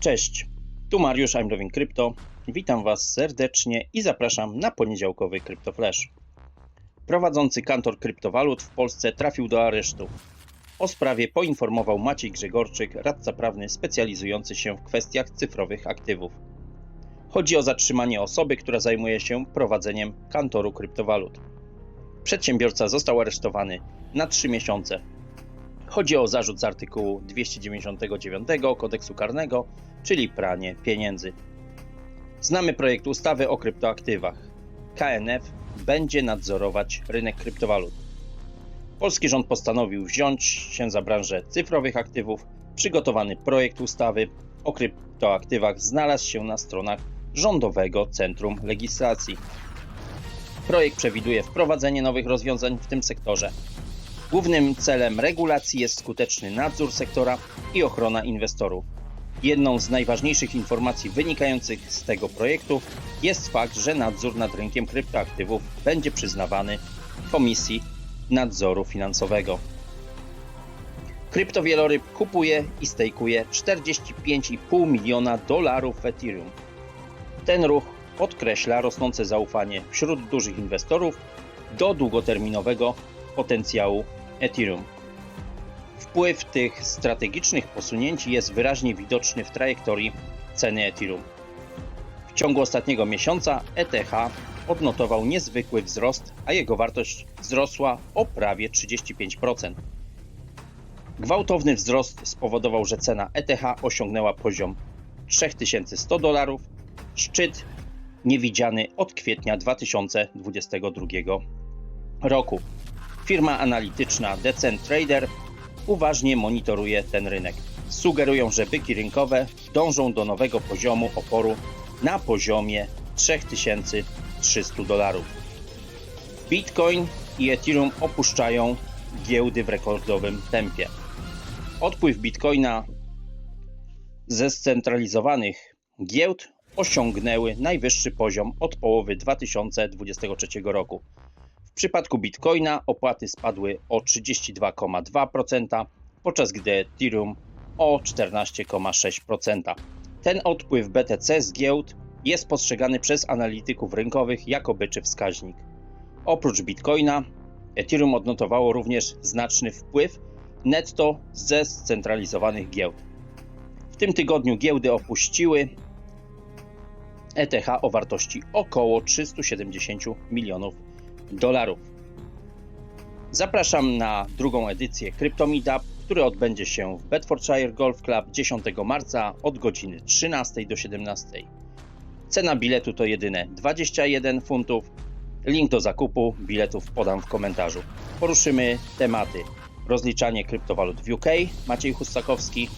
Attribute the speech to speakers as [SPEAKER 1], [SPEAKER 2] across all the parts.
[SPEAKER 1] Cześć, tu Mariusz, I'm Loving Crypto. Witam Was serdecznie i zapraszam na poniedziałkowy CryptoFlash. Prowadzący kantor kryptowalut w Polsce trafił do aresztu. O sprawie poinformował Maciej Grzegorczyk, radca prawny specjalizujący się w kwestiach cyfrowych aktywów. Chodzi o zatrzymanie osoby, która zajmuje się prowadzeniem kantoru kryptowalut. Przedsiębiorca został aresztowany na 3 miesiące. Chodzi o zarzut z artykułu 299 kodeksu karnego, czyli pranie pieniędzy. Znamy projekt ustawy o kryptoaktywach. KNF będzie nadzorować rynek kryptowalut. Polski rząd postanowił wziąć się za branżę cyfrowych aktywów. Przygotowany projekt ustawy o kryptoaktywach znalazł się na stronach Rządowego Centrum Legislacji. Projekt przewiduje wprowadzenie nowych rozwiązań w tym sektorze. Głównym celem regulacji jest skuteczny nadzór sektora i ochrona inwestorów. Jedną z najważniejszych informacji wynikających z tego projektu jest fakt, że nadzór nad rynkiem kryptoaktywów będzie przyznawany Komisji Nadzoru Finansowego. Kryptowieloryb kupuje i stejkuje 45,5 miliona dolarów w Ethereum. Ten ruch podkreśla rosnące zaufanie wśród dużych inwestorów do długoterminowego potencjału Ethereum. Wpływ tych strategicznych posunięć jest wyraźnie widoczny w trajektorii ceny Ethereum. W ciągu ostatniego miesiąca ETH odnotował niezwykły wzrost, a jego wartość wzrosła o prawie 35%. Gwałtowny wzrost spowodował, że cena ETH osiągnęła poziom 3100 dolarów, szczyt niewidziany od kwietnia 2022 roku. Firma analityczna Decent Trader uważnie monitoruje ten rynek. Sugerują, że byki rynkowe dążą do nowego poziomu oporu na poziomie 3300 dolarów. Bitcoin i Ethereum opuszczają giełdy w rekordowym tempie. Odpływ Bitcoina ze scentralizowanych giełd osiągnęły najwyższy poziom od połowy 2023 roku. W przypadku Bitcoina opłaty spadły o 32,2%, podczas gdy Ethereum o 14,6%. Ten odpływ BTC z giełd jest postrzegany przez analityków rynkowych jako byczy wskaźnik. Oprócz Bitcoina, Ethereum odnotowało również znaczny wpływ netto ze scentralizowanych giełd. W tym tygodniu giełdy opuściły ETH o wartości około 370 milionów dolarów. Zapraszam na drugą edycję Crypto Meetup, który odbędzie się w Bedfordshire Golf Club 10 marca od godziny 13 do 17. Cena biletu to jedyne 21 funtów. Link do zakupu biletów podam w komentarzu. Poruszymy tematy rozliczanie kryptowalut w UK, Maciej Hussakowski,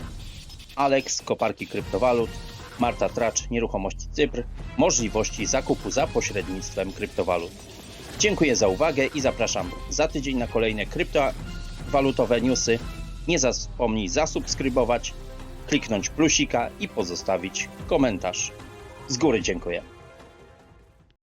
[SPEAKER 1] Alex, koparki kryptowalut, Marta Tracz, nieruchomości Cypr, możliwości zakupu za pośrednictwem kryptowalut. Dziękuję za uwagę i zapraszam za tydzień na kolejne kryptowalutowe newsy. Nie zapomnij zasubskrybować, kliknąć plusika i pozostawić komentarz. Z góry dziękuję.